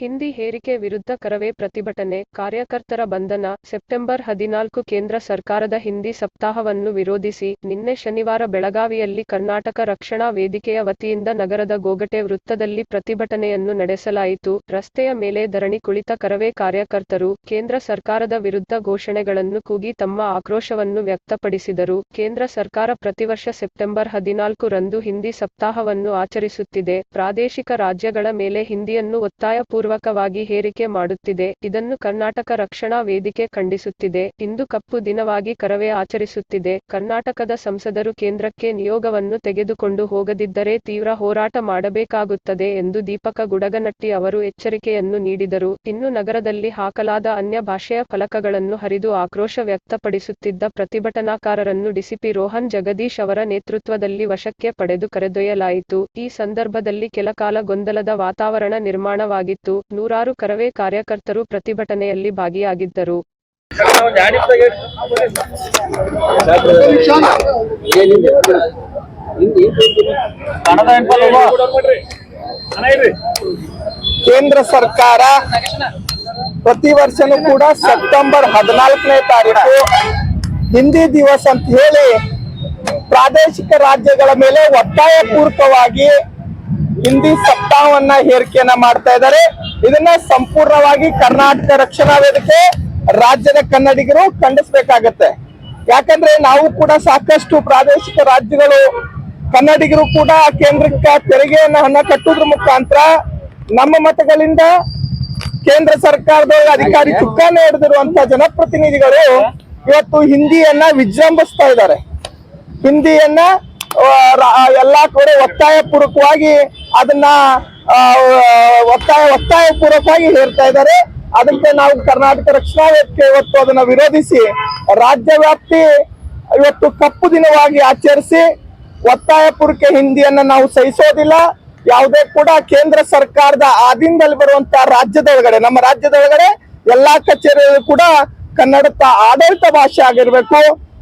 ಹಿಂದಿ ಹೇರಿಕೆ ವಿರುದ್ಧ ಕರವೇ ಪ್ರತಿಭಟನೆ, ಕಾರ್ಯಕರ್ತರ ಬಂಧನ, ಸೆಪ್ಟೆಂಬರ್ ಹದಿನಾಲ್ಕು ಕೇಂದ್ರ ಸರ್ಕಾರದ ಹಿಂದಿ ಸಪ್ತಾಹವನ್ನು ವಿರೋಧಿಸಿ ನಿನ್ನೆ ಶನಿವಾರ ಬೆಳಗಾವಿಯಲ್ಲಿ ಕರ್ನಾಟಕ ರಕ್ಷಣಾ ವೇದಿಕೆಯ ವತಿಯಿಂದ ನಗರದ ಗೋಗಟೆ ವೃತ್ತದಲ್ಲಿ ಪ್ರತಿಭಟನೆಯನ್ನು ನಡೆಸಲಾಯಿತು. ರಸ್ತೆಯ ಮೇಲೆ ಧರಣಿ ಕುಳಿತ ಕರವೇ ಕಾರ್ಯಕರ್ತರು, ಕೇಂದ್ರ ಸರ್ಕಾರದ ವಿರುದ್ಧ ಘೋಷಣೆಗಳನ್ನು ಕೂಗಿ ತಮ್ಮ ಆಕ್ರೋಶವನ್ನು ವ್ಯಕ್ತಪಡಿಸಿದರು. ಕೇಂದ್ರ ಸರ್ಕಾರ ಪ್ರತಿವರ್ಷ ಸೆಪ್ಟೆಂಬರ್ ಹದಿನಾಲ್ಕು ರಂದು ಹಿಂದಿ ಸಪ್ತಾಹವನ್ನು ಆಚರಿಸುತ್ತಿದೆ. ಪ್ರಾದೇಶಿಕ ರಾಜ್ಯಗಳ ಮೇಲೆ ಹಿಂದಿಯನ್ನು ಒತ್ತಾಯಪೂರ್ವಕವಾಗಿ ಹೇರಿಕೆ ಮಾಡುತ್ತಿದೆ. ಇದನ್ನು ಕರ್ನಾಟಕ ರಕ್ಷಣಾ ವೇದಿಕೆ ಖಂಡಿಸುತ್ತಿದೆ. ಇಂದು ಕಪ್ಪು ದಿನವಾಗಿ ಕರವೇ ಆಚರಿಸುತ್ತಿದೆ. ಕರ್ನಾಟಕದ ಸಂಸದರು ಕೇಂದ್ರಕ್ಕೆ ನಿಯೋಗವನ್ನು ತೆಗೆದುಕೊಂಡು ಹೋಗದಿದ್ದರೆ ತೀವ್ರ ಹೋರಾಟ ಮಾಡಬೇಕಾಗುತ್ತದೆ ಎಂದು ದೀಪಕ ಗುಡಗನಟ್ಟಿ ಅವರು ಎಚ್ಚರಿಕೆಯನ್ನು ನೀಡಿದರು. ಇನ್ನು ನಗರದಲ್ಲಿ ಹಾಕಲಾದ ಅನ್ಯ ಭಾಷೆಯ ಫಲಕಗಳನ್ನು ಹರಿದು ಆಕ್ರೋಶ ವ್ಯಕ್ತಪಡಿಸುತ್ತಿದ್ದ ಪ್ರತಿಭಟನಾಕಾರರನ್ನು ಡಿಸಿಪಿ ರೋಹನ್ ಜಗದೀಶ್ ಅವರ ನೇತೃತ್ವದಲ್ಲಿ ವಶಕ್ಕೆ ಪಡೆದು ಕರೆದೊಯ್ಯಲಾಯಿತು. ಈ ಸಂದರ್ಭದಲ್ಲಿ ಕೆಲಕಾಲ ಗೊಂದಲದ ವಾತಾವರಣ ನಿರ್ಮಾಣವಾಗಿತ್ತು. ನೂರಾರು ಕರವೇ ಕಾರ್ಯಕರ್ತರು ಪ್ರತಿಭಟನೆಯಲ್ಲಿ ಭಾಗಿಯಾಗಿದ್ದರು. ಕೇಂದ್ರ ಸರ್ಕಾರ ಪ್ರತಿ ವರ್ಷನೂ ಕೂಡ ಸೆಪ್ಟೆಂಬರ್ ಹದಿನಾಲ್ಕನೇ ತಾರೀಕು ಹಿಂದಿ ದಿವಸ ಅಂತ ಹೇಳಿ ಪ್ರಾದೇಶಿಕ ರಾಜ್ಯಗಳ ಮೇಲೆ ಒತ್ತಾಯ ಪೂರ್ವಕವಾಗಿ ಹಿಂದಿ ಸಪ್ತಾಹವನ್ನ ಹೇರಿಕೆಯನ್ನ ಮಾಡ್ತಾ ಇದ್ದಾರೆ. ಇದನ್ನ ಸಂಪೂರ್ಣವಾಗಿ ಕರ್ನಾಟಕ ರಕ್ಷಣಾ ವೇದಿಕೆ ರಾಜ್ಯದ ಕನ್ನಡಿಗರು ಖಂಡಿಸಬೇಕಾಗತ್ತೆ. ಯಾಕಂದ್ರೆ ನಾವು ಕೂಡ ಸಾಕಷ್ಟು ಪ್ರಾದೇಶಿಕ ರಾಜ್ಯಗಳು ಕನ್ನಡಿಗರು ಕೂಡ ಕೇಂದ್ರಕ್ಕೆ ತೆರಿಗೆಯನ್ನ ಹಣ ಕಟ್ಟುವುದ್ರ ಮುಖಾಂತರ ನಮ್ಮ ಮತಗಳಿಂದ ಕೇಂದ್ರ ಸರ್ಕಾರದ ಅಧಿಕಾರಿ ಚುಕ್ಕಾನ ಹಿಡಿದಿರುವಂತ ಜನಪ್ರತಿನಿಧಿಗಳು ಇವತ್ತು ಹಿಂದಿಯನ್ನ ವಿಜೃಂಭಿಸ್ತಾ ಇದ್ದಾರೆ. ಹಿಂದಿಯನ್ನ ಎಲ್ಲಾ ಕಡೆ ಒತ್ತಾಯ ಪೂರ್ವಕವಾಗಿ ಅದನ್ನ ಒತ್ತಾಯ ಒತ್ತಾಯ ಪೂರ್ವಕವಾಗಿ ಹೇಳ್ತಾ ಇದ್ದಾರೆ. ಅದಕ್ಕೆ ನಾವು ಕರ್ನಾಟಕ ರಕ್ಷಣಾ ವೇದಿಕೆ ಇವತ್ತು ಅದನ್ನ ವಿರೋಧಿಸಿ, ರಾಜ್ಯ ವ್ಯಾಪ್ತಿ ಇವತ್ತು ಕಪ್ಪು ದಿನವಾಗಿ ಆಚರಿಸಿ, ಒತ್ತಾಯ ಪೂರ್ವಕ ಹಿಂದಿಯನ್ನ ನಾವು ಸಹಿಸೋದಿಲ್ಲ. ಯಾವುದೇ ಕೂಡ ಕೇಂದ್ರ ಸರ್ಕಾರದ ಆಧೀನದಲ್ಲಿ ಬರುವಂತ ರಾಜ್ಯದೊಳಗಡೆ, ನಮ್ಮ ರಾಜ್ಯದೊಳಗಡೆ ಎಲ್ಲಾ ಕಚೇರಿಗಳು ಕೂಡ ಕನ್ನಡದ ಆಡಳಿತ ಭಾಷೆ ಆಗಿರ್ಬೇಕು.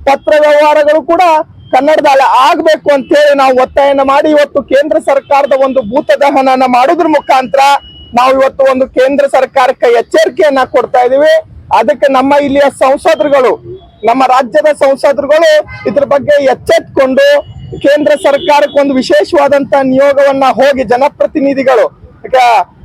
ಪತ್ರ ವ್ಯವಹಾರಗಳು ಕೂಡ ಕನ್ನಡದಲ್ಲಿ ಆಗ್ಬೇಕು ಅಂತ ಹೇಳಿ ನಾವು ಒತ್ತಾಯನ ಮಾಡಿ, ಇವತ್ತು ಕೇಂದ್ರ ಸರ್ಕಾರದ ಒಂದು ಭೂತ ದಹನನ ಮಾಡೋದ್ರ ಮುಖಾಂತರ ನಾವು ಇವತ್ತು ಒಂದು ಕೇಂದ್ರ ಸರ್ಕಾರಕ್ಕೆ ಎಚ್ಚರಿಕೆಯನ್ನ ಕೊಡ್ತಾ ಇದೀವಿ. ಅದಕ್ಕೆ ನಮ್ಮ ಇಲ್ಲಿಯ ಸಂಸದರುಗಳು, ನಮ್ಮ ರಾಜ್ಯದ ಸಂಸದರುಗಳು ಇದ್ರ ಬಗ್ಗೆ ಎಚ್ಚೆತ್ಕೊಂಡು ಕೇಂದ್ರ ಸರ್ಕಾರಕ್ಕೆ ಒಂದು ವಿಶೇಷವಾದಂತ ನಿಯೋಗವನ್ನ ಹೋಗಿ, ಜನಪ್ರತಿನಿಧಿಗಳು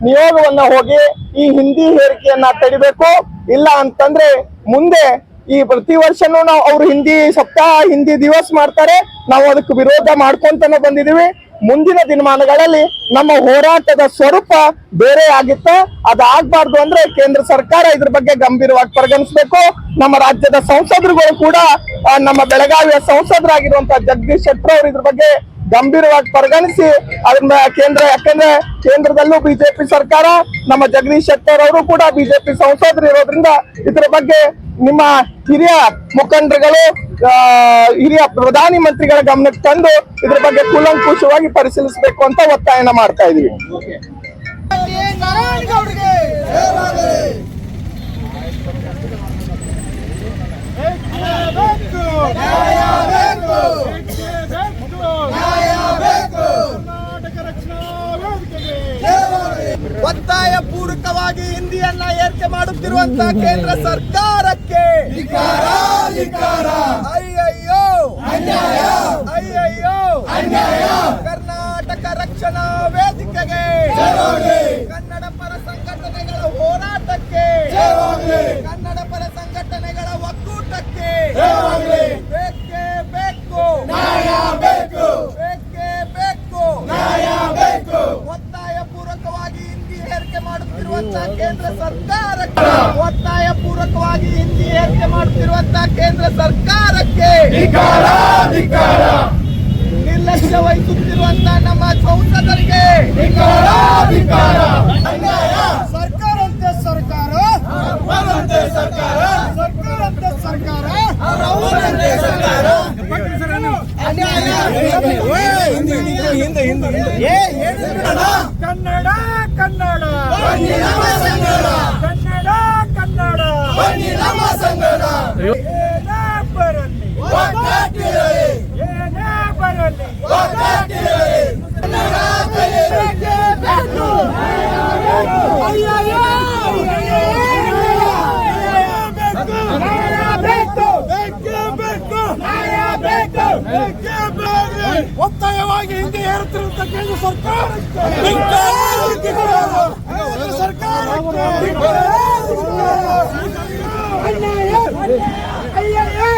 ನಿಯೋಗವನ್ನ ಹೋಗಿ ಈ ಹಿಂದಿ ಹೇರಿಕೆಯನ್ನ ತಡಿಬೇಕು. ಇಲ್ಲ ಅಂತಂದ್ರೆ ಮುಂದೆ ಈ ಪ್ರತಿ ವರ್ಷನೂ ನಾವು ಅವ್ರು ಹಿಂದಿ ಸಪ್ತಾಹ, ಹಿಂದಿ ದಿವಸ ಮಾಡ್ತಾರೆ. ನಾವು ಅದಕ್ಕೆ ವಿರೋಧ ಮಾಡ್ಕೊಂತಾನೆ ಬಂದಿದೀವಿ ಮುಂದಿನ ದಿನಮಾನಗಳಲ್ಲಿ ನಮ್ಮ ಹೋರಾಟದ ಸ್ವರೂಪ ಬೇರೆ ಆಗಿತ್ತ. ಅದಾಗಬಾರ್ದು ಅಂದ್ರೆ ಕೇಂದ್ರ ಸರ್ಕಾರ ಇದ್ರ ಬಗ್ಗೆ ಗಂಭೀರವಾಗಿ ಪರಿಗಣಿಸಬೇಕು. ನಮ್ಮ ರಾಜ್ಯದ ಸಂಸದರುಗಳು ಕೂಡ ನಮ್ಮ ಬೆಳಗಾವಿಯ ಸಂಸದರಾಗಿರುವಂತಹ ಜಗದೀಶ್ ಶೆಟ್ಟರ್ ಅವರು ಇದ್ರ ಬಗ್ಗೆ ಗಂಭೀರವಾಗಿ ಪರಿಗಣಿಸಿ ಅದನ್ನ ಕೇಂದ್ರ, ಯಾಕಂದ್ರೆ ಕೇಂದ್ರದಲ್ಲೂ ಬಿಜೆಪಿ ಸರ್ಕಾರ, ನಮ್ಮ ಜಗದೀಶ್ ಶೆಟ್ಟರ್ ಅವರು ಕೂಡ ಬಿಜೆಪಿ ಸಂಸದರು ಇರೋದ್ರಿಂದ ಇದ್ರ ಬಗ್ಗೆ ನಿಮ್ಮ ಹಿರಿಯ ಮುಖಂಡರುಗಳು ಹಿರಿಯ ಪ್ರಧಾನಿ ಮಂತ್ರಿಗಳ ಗಮನಕ್ಕೆ ತಂದು ಇದ್ರ ಬಗ್ಗೆ ಕೂಲಂಕುಷವಾಗಿ ಪರಿಶೀಲಿಸಬೇಕು ಅಂತ ಒತ್ತಾಯನ ಮಾಡ್ತಾ ಇದೀವಿ. ಏರಿಕೆ ಮಾಡುತ್ತಿರುವಂತಹ ಕೇಂದ್ರ ಸರ್ಕಾರಕ್ಕೆ. ಮಾಡುತ್ತಿರುವಂತಹ ಕೇಂದ್ರ ಸರ್ಕಾರಕ್ಕೆ ಒತ್ತಾಯ ಪೂರ್ವಕವಾಗಿ ಹಿಂದಿ ಏರಿಕೆ ಮಾಡುತ್ತಿರುವಂತಹ ಕೇಂದ್ರ ಸರ್ಕಾರಕ್ಕೆ ನಿರ್ಲಕ್ಷ್ಯ ವಹಿಸುತ್ತಿರುವಂತಹ ನಮ್ಮ ಸಂಸದರಿಗೆ ಅನ್ಯಾಯ ಸರ್ಕಾರಂತೆ ಸರ್ಕಾರ ಸರ್ಕಾರ ಸರ್ಕಾರಂತೆ ಸರ್ಕಾರ? ಕನ್ನಡ ಕನ್ನಡ. ಕನ್ನಡ ಕನ್ನಡ. ಭಾರತ ಕೇಂದ್ರ ಸರ್ಕಾರಕ್ಕೆ. ಕೇಂದ್ರ ಸರ್ಕಾರಕ್ಕೆ. ಅನ್ಯಾಯ ಅಯ್ಯಯ್ಯೋ